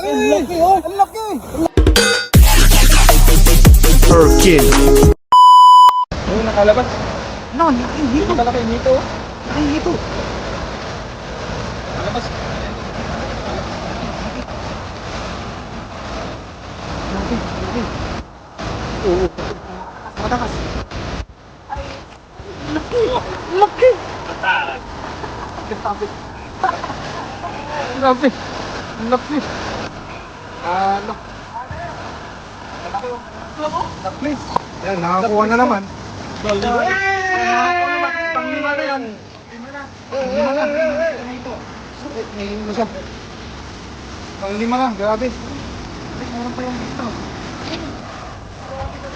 Ang laki oh! Ang laki! Nakalabas. No, hindi Ito talaga yung hito. Ay, ito. Nakalabas. Oo. Matakas. Ay, laki. Laki. Laki. Ano? Malaki oh. Laki. Yan, nakakuha na naman. Nakakuha naman. Panglima na yan. Panglima na. Ngayon na. Panglima na, grabe. Ay, meron pa yung dito.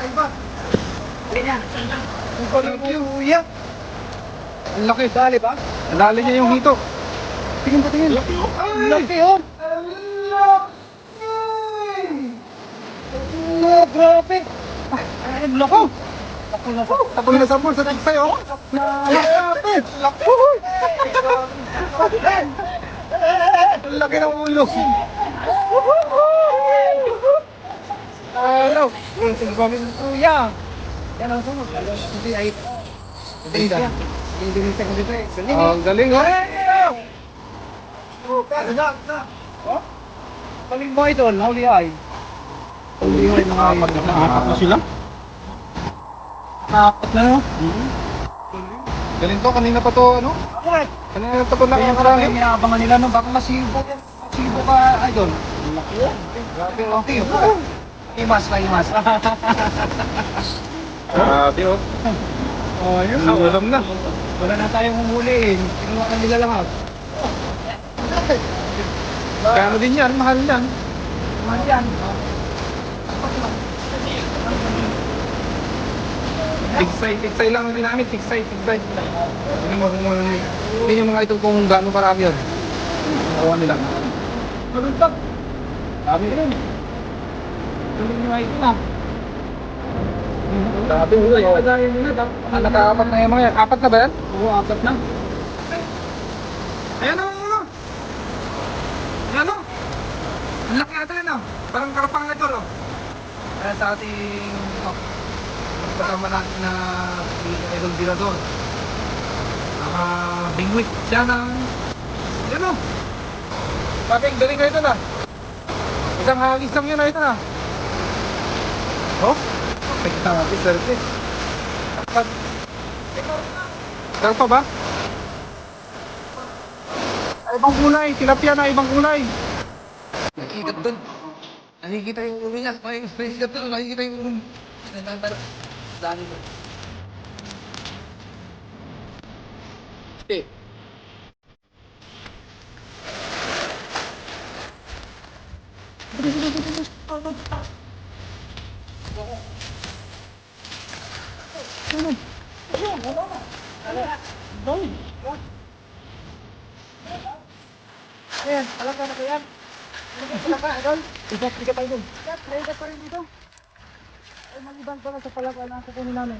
Ay, ba? Ganyan. Ang kuya. Ang laki. Dali ba? Dali niya yung hito. Tingin pa tingin. Laki oh. Ang laki. Oh, grabe. Ay, ang laki. Tapos na sa Tapos na sa pool sa tiksay oh. Laki. Ang laki ng ulo. Hello. Ang tingin ng kuya. Yan ang sunod. Hindi ay hindi siya. Hindi siya dito eh. Galing. Oh, galing oh. Oh, na na. Oh. Galing mo ito, huli ay. Huli ay mga apat na apat na sila. Apat na no? Galing to, kanina pa to ano? Kanina pa to Kaya nakakarami. marami yung inaabangan nila no, baka masibo yan. Masibo ka, idol. Laki yan. Grabe oh. Oh. Imas ka, imas. Grabe oh. Oh, yun. Alam na. Wala na tayong humuliin. Kinuha ka nila lahat. Kano din yan, mahal yan. Mahal yan. Tigsay, tigsay lang ang ginamit, tigsay, tigsay. Hindi mo kung ano, hindi yung mga ito kung gaano karami yun. Nakuha nila. Maluntag. Dami rin. Tuloy nyo ay ito na. Dami nila yun. Kagaya nila. dapat- Ah, nakaapat na yung mga yan. Apat na ba yan? Oo, apat na. Ayan o, ano? Ayan o. Ang laki ata yan o. Parang karapang ito o. Kaya sa ating oh, kasama natin na Idol Dirador. Naka bingwit siya ng yan o. Bakit galing ka ito na. Isang hagis lang yun na ito na. Oh? Pagkakabis, serte. Dapat. Sarap pa ba? Ay, ibang kulay. Tilapia na ibang kulay. Nakikita doon. Nakikita yung niya. May nakikita doon. Nakikita yung. Dami doon. Eh. Ayan, alam ka na ba yan? Alam ka, Idol? Isa, sige tayo doon. Yan, may pa rin dito. Ay, maliban pala sa palaka na kukunin namin.